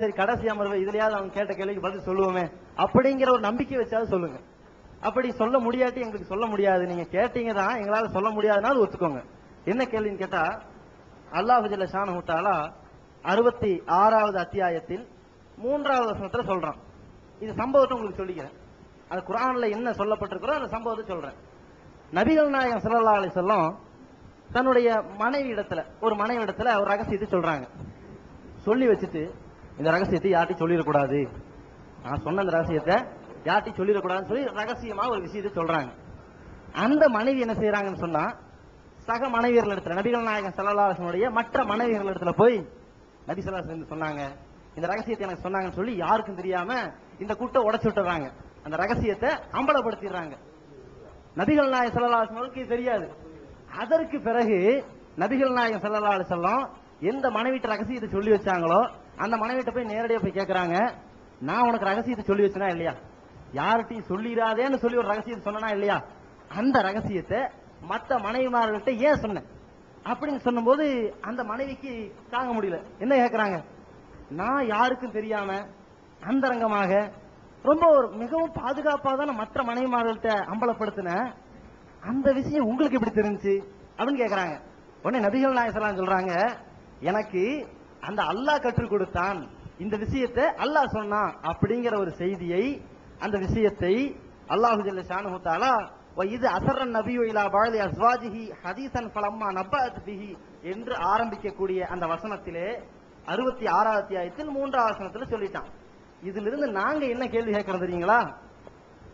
சரி கடைசி அமர்வு இதுலயாவது அவங்க கேட்ட கேள்விக்கு பதில் சொல்லுவோமே. அப்படிங்கிற ஒரு நம்பிக்கை வச்சாவது சொல்லுங்க. அப்படி சொல்ல முடியாட்டி எங்களுக்கு சொல்ல முடியாது. நீங்க கேட்டீங்க தான் எங்களால சொல்ல முடியாதுனாலும் ஒத்துக்கோங்க. என்ன கேள்வின்னு கேட்டா அல்லாஹு ஜல்ல ஹூட்டாலா அறுபத்தி ஆறாவது அத்தியாயத்தில் மூன்றாவது வசனத்துல சொல்றான். இது சம்பவத்தை உங்களுக்கு சொல்லிக்கிறேன். அது குரான்ல என்ன சொல்லப்பட்டிருக்கிறோ அந்த சம்பவத்தை சொல்றேன். நபிகள் நாயகம் ஸல்லல்லாஹு அலி சொல்லம் தன்னுடைய மனைவி இடத்துல ஒரு மனைவி இடத்துல ஒரு ரகசியத்தை சொல்றாங்க. சொல்லி வச்சுட்டு இந்த ரகசியத்தை யார்ட்டையும் சொல்லிடக்கூடாது. நான் சொன்ன அந்த ரகசியத்தை யார்ட்டையும் சொல்லிடக்கூடாதுன்னு சொல்லி ரகசியமா ஒரு விஷயத்தை சொல்றாங்க. அந்த மனைவி என்ன செய்யறாங்கன்னு சொன்னா சக மனைவியர்கள் இடத்துல நபிகள் நாயகன் சல்லல்லாஹுடைய மற்ற மனைவியர்கள் இடத்துல போய் நபி ஸல்லல்லாஹு சொன்னாங்க இந்த ரகசியத்தை எனக்கு சொன்னாங்கன்னு சொல்லி யாருக்கும் தெரியாம இந்த கூட்டம் உடச்சு விட்டுறாங்க. அந்த ரகசியத்தை அம்பலப்படுத்திடுறாங்க. நபிகள் நாயகம் ஸல்லல்லாஹு தெரியாது. அதற்கு பிறகு நபிகள் நாயகம் செல்லலாசல்லாம் எந்த மனைவிட்டு ரகசியத்தை சொல்லி வச்சாங்களோ அந்த மனைவிட்ட போய் நேரடியாக போய் கேட்குறாங்க நான் உனக்கு ரகசியத்தை சொல்லி வச்சனா இல்லையா? யார்கிட்டையும் சொல்லிடாதேன்னு சொல்லி ஒரு ரகசியத்தை சொன்னனா இல்லையா? அந்த ரகசியத்தை மற்ற மனைவிமார்கள்ட்ட ஏன் சொன்னேன்? அப்படின்னு சொன்னபோது அந்த மனைவிக்கு தாங்க முடியல. என்ன கேட்குறாங்க நான் யாருக்கும் தெரியாம அந்தரங்கமாக ரொம்ப ஒரு மிகவும் பாதுகாப்பாக தான் மற்ற மனைவிமார்கள்ட்ட அம்பலப்படுத்தினேன் அந்த விஷயம் உங்களுக்கு எப்படி தெரிஞ்சுச்சு அப்படின்னு கேட்குறாங்க உடனே நபிகள் நாயசலாம் சொல்றாங்க எனக்கு அந்த அல்லாஹ் கற்றுக் கொடுத்தான். இந்த விஷயத்தை அல்லாஹ் சொன்னான். அப்படிங்கிற ஒரு செய்தியை அந்த விஷயத்தை அல்லாஹு ஜல்ல ஷானுஹு இது அசரன் நபி இலா பாழதி அஸ்வாஜிஹி ஹதீசன் பலம்மா நப்பஅத் பிஹி என்று ஆரம்பிக்கக்கூடிய அந்த வசனத்திலே அறுபத்தி ஆறாவது அத்தியாயத்தில் மூன்றாவது வசனத்துல சொல்லிட்டான். இதிலிருந்து நாங்க என்ன கேள்வி கேட்கறோம் தெரியுங்களா?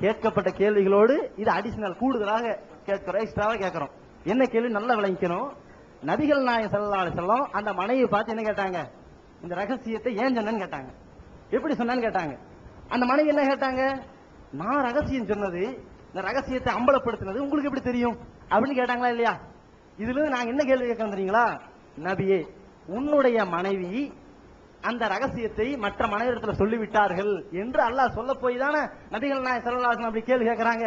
கேட்கப்பட்ட கேள்விகளோடு இது அடிஷனல் கூடுதலாக கேட்கிறோம் எக்ஸ்ட்ராவா கேட்கிறோம். என்ன கேள்வி? நல்லா விளங்கிக்கணும். நபிகள் நாயகம் ஸல்லல்லாஹு செல்லம் அந்த மனைவியை பார்த்து என்ன கேட்டாங்க? இந்த ரகசியத்தை ஏன் சொன்னேன்னு கேட்டாங்க. எப்படி சொன்னேன்னு கேட்டாங்க. அந்த மனைவி என்ன கேட்டாங்க? நான் ரகசியம் சொன்னது இந்த ரகசியத்தை அம்பலப்படுத்தினது உங்களுக்கு எப்படி தெரியும்? அப்படின்னு கேட்டாங்களா இல்லையா? இதுல நாங்க என்ன கேள்வி கேட்கணும் தெரியுங்களா? நபியே உன்னுடைய மனைவி அந்த ரகசியத்தை மற்ற மனைவிடத்துல சொல்லிவிட்டார்கள் என்று அல்லாஹ் சொல்ல போய் தானே நபிகள் நாயகம் செல்லாசன் அப்படி கேள்வி கேட்கிறாங்க.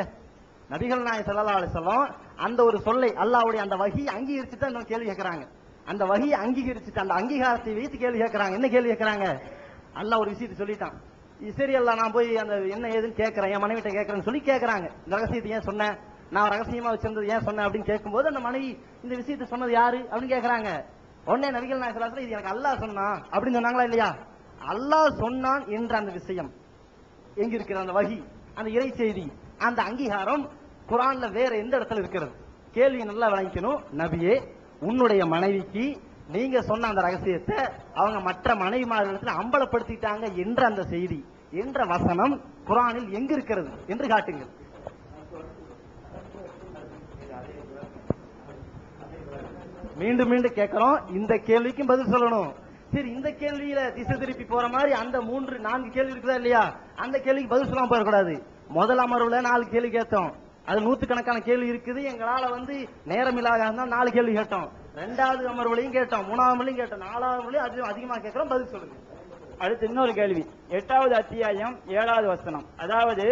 நபிகள் நாய ஸல்லல்லாஹு அலைஹி அந்த ஒரு சொல்லை அல்லாவுடைய அந்த வகி அங்கீகரிச்சுட்டு தான் கேள்வி கேட்கறாங்க. அந்த வகையை அங்கீகரிச்சுட்டு அந்த அங்கீகாரத்தை வைத்து கேள்வி கேட்கறாங்க. என்ன கேள்வி கேட்கறாங்க? அல்லாஹ் ஒரு விஷயத்தை சொல்லிட்டான். சரி அல்லாஹ் நான் போய் அந்த என்ன ஏதுன்னு கேட்கறேன் என் மனைவிட்ட கேட்கறேன்னு சொல்லி கேட்கறாங்க. இந்த ரகசியத்தை ஏன் சொன்னேன் நான் ரகசியமா வச்சிருந்தது ஏன் சொன்னேன் அப்படின்னு கேட்கும்போது அந்த மனைவி இந்த விஷயத்தை சொன்னது யாரு? அப்படின்னு கேட்கறாங்க. உடனே நபிகள் நாயகத்துல இது எனக்கு அல்லாஹ் சொன்னான் அப்படின்னு சொன்னாங்களா இல்லையா? அல்லாஹ் சொன்னான் என்ற அந்த விஷயம். எங்க இருக்கிற அந்த வகி அந்த இறை செய்தி அந்த அங்கீகாரம் குரான்ல வேற எந்த இடத்துல இருக்கிறது? கேள்வி நல்லா விளங்கிக்கணும். நபியே உன்னுடைய மனைவிக்கு நீங்க சொன்ன அந்த ரகசியத்தை அவங்க மற்ற மனைவிமார்களிடத்துல அம்பலப்படுத்திட்டாங்க என்ற அந்த செய்தி என்ற வசனம் குரானில் எங்கு இருக்கிறது என்று காட்டுங்கள். மீண்டும் மீண்டும் கேட்கிறோம். இந்த கேள்விக்கும் பதில் சொல்லணும். சரி இந்த கேள்வியில திசை திருப்பி போற மாதிரி அந்த மூன்று நான்கு கேள்வி இருக்குதா இல்லையா? அந்த கேள்விக்கு பதில் சொல்லாம போயிடக்கூடாது. முதல் அமர்வுல நாலு கேள்வி கேட்டோம். அது நூத்துக்கணக்கான கேள்வி இருக்குது. எங்களால வந்து நேரம் இல்லாத நாலு கேள்வி கேட்டோம். ரெண்டாவது அமர்வுலையும் கேட்டோம். மூணாவது அமர்வுலையும் கேட்டோம். நாலாவது அமர்வுலையும் அது அதிகமா கேட்கிறோம் பதில் சொல்லுங்க. அடுத்து இன்னொரு கேள்வி. எட்டாவது அத்தியாயம் ஏழாவது வசனம். அதாவது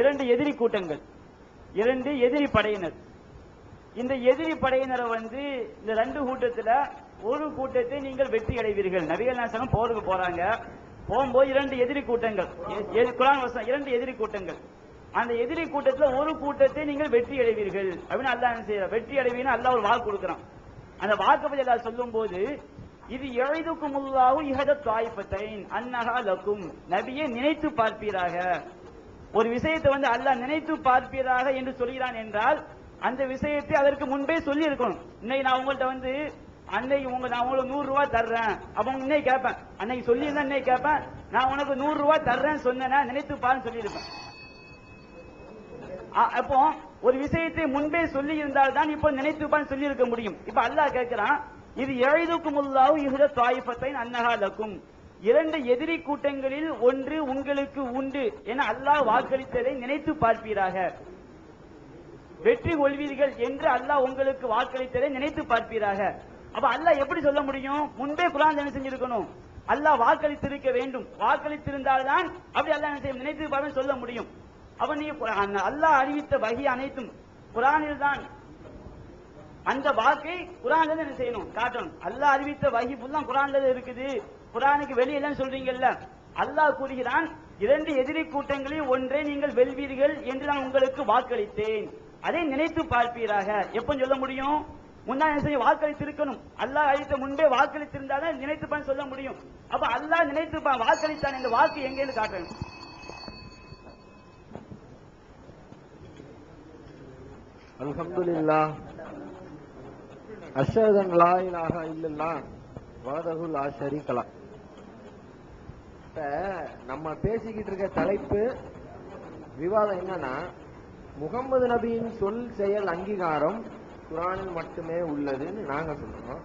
இரண்டு எதிரி கூட்டங்கள் இரண்டு எதிரி படையினர். இந்த எதிரி படையினரை வந்து இந்த ரெண்டு கூட்டத்துல ஒரு கூட்டத்தை நீங்கள் வெற்றி அடைவீர்கள். நபிகள் நாசனம் போருக்கு போறாங்க. போகும்போது இரண்டு எதிரி கூட்டங்கள். குரான் வசனம் இரண்டு எதிரி கூட்டங்கள். அந்த எதிரி கூட்டத்துல ஒரு கூட்டத்தை நீங்கள் வெற்றி அடைவீர்கள். அப்படின்னு அல்லா என்ன செய்யற? வெற்றி அடைவீன்னு அல்லா ஒரு வாக்கு கொடுக்குறான். அந்த வாக்கு பற்றி அல்லாஹ் சொல்லும் போது இது எழுதுக்கும் உள்ளாவும் இகத தாய்ப்பத்தைன் அன்னகா லக்கும். நபியை நினைத்து பார்ப்பீராக. ஒரு விஷயத்தை வந்து அல்லாஹ் நினைத்து பார்ப்பீராக என்று சொல்கிறான் என்றால் அந்த விஷயத்தை அதற்கு முன்பே சொல்லி இருக்கணும் இன்னைக்கு நான் உங்கள்ட்ட வந்து அன்னைக்கு உங்க நான் உங்களுக்கு நூறு ரூபாய் தர்றேன். அப்ப இன்னைக்கு கேட்பேன். அன்னைக்கு சொல்லியிருந்தா இன்னைக்கு கேட்பேன். நான் உனக்கு நூறு ரூபாய் தர்றேன்னு சொன்னேன்னா நினைத்து பாருன்னு சொல்லியிருப்பேன். அப்போ ஒரு விஷயத்தை முன்பே சொல்லி இருந்தால் தான் இப்போ நினைத்துப்பான்னு சொல்லி இருக்க முடியும். இப்ப அல்லாஹ் கேட்கிறான் இது எழுதுக்கும் உள்ளாவு இகுத தாயிஃபத்தை அன்னஹா லக்கும். இரண்டு எதிரி கூட்டங்களில் ஒன்று உங்களுக்கு உண்டு என அல்லாஹ் வாக்களித்ததை நினைத்து பார்ப்பீராக. வெற்றி கொள்வீர்கள் என்று அல்லாஹ் உங்களுக்கு வாக்களித்ததை நினைத்து பார்ப்பீராக. அப்ப அல்லாஹ் எப்படி சொல்ல முடியும்? முன்பே குரான் என்ன செஞ்சிருக்கணும்? அல்லாஹ் வாக்களித்திருக்க வேண்டும். வாக்களித்திருந்தால்தான் அப்படி அல்லாஹ் நினைத்து பார்த்து சொல்ல முடியும். அப்ப நீ அல்லாஹ் அறிவித்த வகி அனைத்தும் குரானில் தான் அந்த வாக்கை குரான்ல என்ன செய்யணும். காட்டணும். அல்லாஹ் அறிவித்த வகி ஃபுல்லா குரான்ல இருக்குது. குரானுக்கு வெளியிலன்னு சொல்றீங்கல்ல. அல்லாஹ் கூறுகிறான் இரண்டு எதிரி கூட்டங்களில் ஒன்றை நீங்கள் வெல்வீர்கள் என்று நான் உங்களுக்கு வாக்களித்தேன். அதை நினைத்து பார்ப்பீராக. எப்ப சொல்ல முடியும்? முன்னா என்ன செய்ய வாக்களித்திருக்கணும். அல்லாஹ் அழித்த முன்பே வாக்களித்திருந்தாதான் நினைத்துப்பான் சொல்ல முடியும். அப்ப அல்லாஹ் நினைத்துப்பான் வாக்களித்தான். இந்த வாக்கு எங்கேன்னு காட்டணும் அல்ஹம்துலில்லாஹ். அஷ்ஹதன் லா இலாஹா இல்லல்லாஹ். வஹதஹு லா ஷரீக லஹ் இப்ப நம்ம பேசிக்கிட்டு இருக்க தலைப்பு விவாதம் என்னன்னா முகமது நபியின் சொல் செயல் அங்கீகாரம் குரானில் மட்டுமே உள்ளதுன்னு நாங்க சொல்றோம்.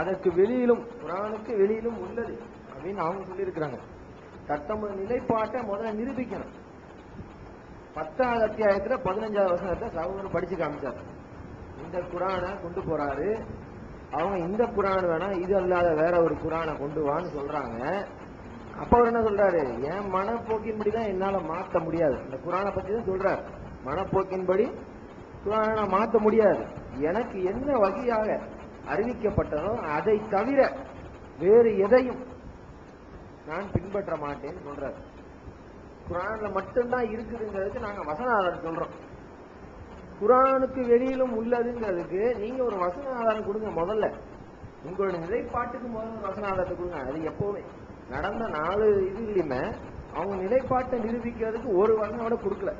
அதற்கு வெளியிலும் குரானுக்கு வெளியிலும் உள்ளது அப்படின்னு அவங்க சொல்லியிருக்கிறாங்க. தத்தமது நிலைப்பாட்டை முதல்ல நிரூபிக்கணும். பத்தாவது அத்தியாயத்துல பதினஞ்சாவது வசனத்தை சகோதரர் படிச்சு காமிச்சார். இந்த குரானை கொண்டு போறாரு. அவங்க இந்த குரான் வேணா இது அல்லாத வேற ஒரு குரானை கொண்டு வான்னு சொல்றாங்க. அப்ப அவர் என்ன சொல்றாரு? என் மனப்போக்கின்படி தான் என்னால மாத்த முடியாது. இந்த குரானை பத்தி தான் சொல்றாரு. மனப்போக்கின்படி குரானை நான் மாத்த முடியாது. எனக்கு என்ன வகையாக அறிவிக்கப்பட்டதோ அதை தவிர வேறு எதையும் நான் பின்பற்ற மாட்டேன்னு சொல்றாரு. குரான்ல மட்டும்தான் இருக்குதுங்கிறதுக்கு நாங்க வசன ஆதாரம் சொல்றோம். குரானுக்கு வெளியிலும் உள்ளதுங்கிறதுக்கு நீங்க ஒரு வசன ஆதாரம் கொடுங்க முதல்ல. உங்களோட நிலைப்பாட்டுக்கு முதல்ல வசன ஆதாரத்தை கொடுங்க. அது எப்பவுமே நடந்த நாலு இதுலயுமே அவங்க நிலைப்பாட்டை நிரூபிக்கிறதுக்கு ஒரு வசனம் கூட கொடுக்கல.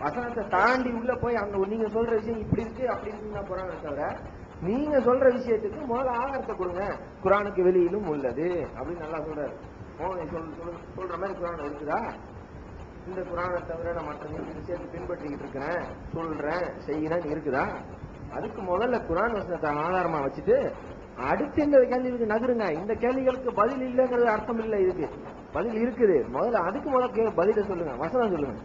வசனத்தை தாண்டி உள்ள போய் அங்க நீங்க சொல்ற விஷயம் இப்படி இருக்கு அப்படி இருக்குன்னு போறாங்க தவிர நீங்க சொல்ற விஷயத்துக்கு முதல்ல ஆதாரத்தை கொடுங்க. குரானுக்கு வெளியிலும் உள்ளது அப்படின்னு நல்லா சொல்றாரு. ஓ சொல் சொல்கிற சொல்ற மாதிரி குரான் இருக்குதா? இந்த குரானை தவிர நான் மற்ற நீங்க விஷயத்தை பின்பற்றிக்கிட்டு இருக்கிறேன் சொல்றேன் செய்கிறேன் இருக்குதா? அதுக்கு முதல்ல குரான் வசனத்தை ஆதாரமா வச்சுட்டு அடுத்து இந்த கேள்விக்கு நகருங்க. இந்த கேள்விகளுக்கு பதில் இல்லைங்கிறது அர்த்தம் இல்லை இதுக்கு. பதில் இருக்குது. முதல்ல அதுக்கு முதல்ல கே- பதிலை சொல்லுங்க வசனம் சொல்லுங்க.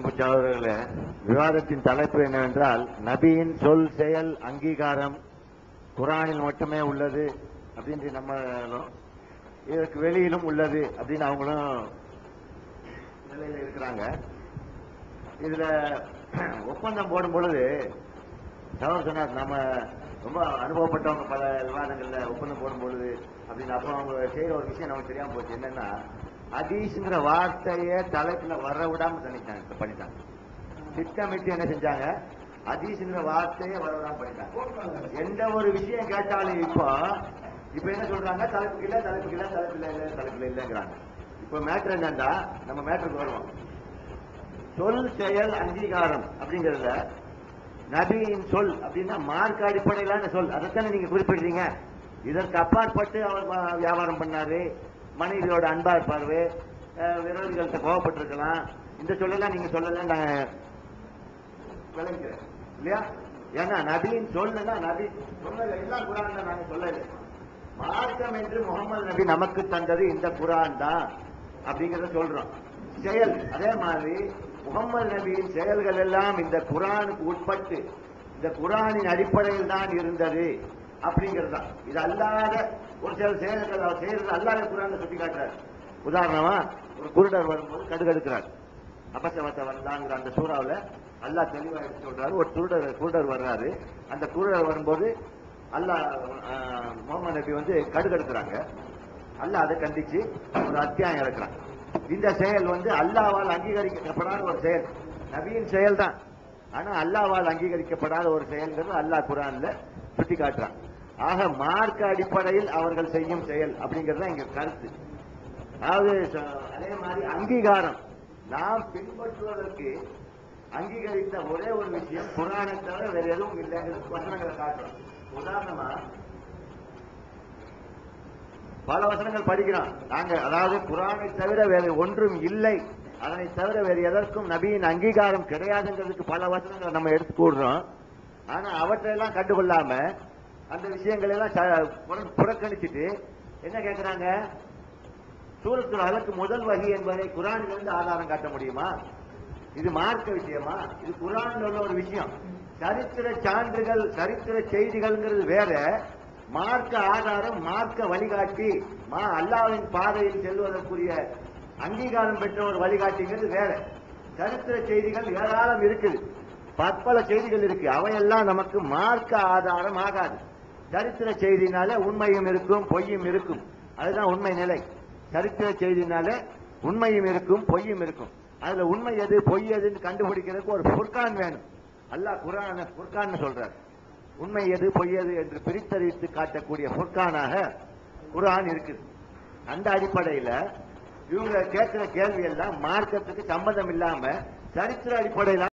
அன்பு சகோதரர்களே விவாதத்தின் தலைப்பு என்னவென்றால் நபியின் சொல் செயல் அங்கீகாரம் குரானில் மட்டுமே உள்ளது அப்படின்ட்டு நம்ம இதற்கு வெளியிலும் உள்ளது அப்படின்னு அவங்களும் நிலையில இருக்கிறாங்க. இதுல ஒப்பந்தம் போடும் பொழுது சகோதரர் சொன்னார். நம்ம ரொம்ப அனுபவப்பட்டவங்க பல விவாதங்கள்ல ஒப்பந்தம் போடும் பொழுது அப்படின்னு அப்போ அவங்க செய்யற ஒரு விஷயம் நமக்கு தெரியாம போச்சு. என்னன்னா அதீஸ்ங்கிற வார்த்தையே தலைப்புல வர விடாம பண்ணிட்டாங்க பண்ணிட்டாங்க. திட்டமிட்டு என்ன செஞ்சாங்க? அதீஸ்ங்கிற வார்த்தையே வர விடாம பண்ணிட்டாங்க. எந்த ஒரு விஷயம் கேட்டாலும் இப்போ இப்ப என்ன சொல்றாங்க? தலைப்புக்கு இல்ல தலைப்புக்கு இல்ல தலைப்புல இல்ல தலைப்புல இல்லங்கிறாங்க. இப்ப மேட்ரு என்னன்னா நம்ம மேட்ருக்கு வருவோம். சொல் செயல் அங்கீகாரம் அப்படிங்கறதுல நபியின் சொல் அப்படின்னா மார்க் அடிப்படையிலான சொல். அதைத்தானே நீங்க குறிப்பிடுறீங்க. இதற்கு அப்பாற்பட்டு அவர் வியாபாரம் பண்ணாரு. மனைவியோட அன்பா இருப்பாரு. அஹ் விரோதிகள்கிட்ட கோவப்பட்டிருக்கலாம். இந்த சொல்லலாம் நீங்க சொல்லலாம் நான் விளங்குறேன் இல்லையா? ஏன்னா நபின்னு சொல்லல நபி சொன்னது எல்லாம் குரான் தான் நாங்க சொல்லல. மார்க்கம் என்று முகமது நபி நமக்கு தந்தது இந்த குரான் தான் அப்படிங்கிறத சொல்றோம். செயல் அதே மாதிரி முகமது நபியின் செயல்கள் எல்லாம் இந்த குரானுக்கு உட்பட்டு இந்த குரானின் அடிப்படையில் தான் இருந்தது அப்படிங்கிறது தான் இது அல்லாத ஒரு சில செயல்கள் அவர் செய்யறது அல்லாத குரான் சுட்டி காட்டுறாரு. உதாரணமா ஒரு குருடர் வரும்போது கடுகடுக்கிறார். அபசவத்தை வந்தாங்கிற அந்த சூறாவில் அல்லாஹ் தெளிவாக எடுத்து சொல்றாரு. ஒரு குருடர் குருடர் வர்றாரு. அந்த குருடர் வரும்போது அல்லாஹ் முகமது நபி வந்து கடுகடுக்கிறாங்க. அல்லாஹ் அதை கண்டிச்சு ஒரு அத்தியாயம் இறக்குறான். இந்த செயல் வந்து அல்லாவால் அங்கீகரிக்கப்படாத ஒரு செயல். நபியின் செயல் தான் ஆனா அல்லாவால் அங்கீகரிக்கப்படாத ஒரு செயல்ங்கிறது அல்லாஹ் குரான்ல சுட்டி காட்டுறான். ஆக மார்க்க அடிப்படையில் அவர்கள் செய்யும் செயல் அப்படிங்கிறது எங்க கருத்து. அதாவது அதே மாதிரி அங்கீகாரம். நாம் பின்பற்றுவதற்கு அங்கீகரித்த ஒரே ஒரு விஷயம் குரானை தவிர வேற எதுவும் இல்லைங்கிறது வசனங்களை காட்டுறோம். உதாரணமா பல வசனங்கள் படிக்கிறோம் நாங்க அதாவது குரானை தவிர வேறு ஒன்றும் இல்லை. அதனை தவிர வேறு எதற்கும் நபியின் அங்கீகாரம் கிடையாதுங்கிறதுக்கு பல வசனங்களை நம்ம எடுத்து கூடுறோம் ஆனா அவற்றையெல்லாம் கண்டுகொள்ளாம அந்த விஷயங்களை எல்லாம் ச- புற- என்ன கேட்கிறாங்க சூரத்துல் அலக்கு முதல் வகி என்பதை குரானிலிருந்து ஆதாரம் காட்ட முடியுமா? இது மார்க்க விஷயமா? இது குரான் உள்ள ஒரு விஷயம். சரித்திர சான்றுகள் சரித்திர செய்திகள்ங்கிறது வேற. மார்க்க ஆதாரம் மார்க்க வழிகாட்டி. மா அல்லாவின் பாதையில் செல்வதற்குரிய அங்கீகாரம் பெற்ற ஒரு வழிகாட்டிங்கிறது வேற. சரித்திர செய்திகள் ஏராளம் இருக்குது. பற்பல செய்திகள் இருக்கு. அவையெல்லாம் நமக்கு மார்க்க ஆதாரம் ஆகாது. சரித்திர செய்தினால உண்மையும் இருக்கும் பொய்யும் இருக்கும். அதுதான் உண்மை நிலை. சரித்திர செய்தினால உண்மையும் இருக்கும் பொய்யும் இருக்கும். அதுல உண்மை எது பொய் எதுன்னு கண்டுபிடிக்கிறதுக்கு ஒரு புர்கான் வேணும். அல்லாஹ் குரான புர்கான் சொல்றார். உண்மை எது பொய் எது என்று பிரித்தறிவித்து காட்டக்கூடிய புர்கானாக குரான் இருக்குது. அந்த அடிப்படையில இவங்க கேட்கிற கேள்வி எல்லாம் மார்க்கத்துக்கு சம்பந்தம் இல்லாம சரித்திர அடிப்படையில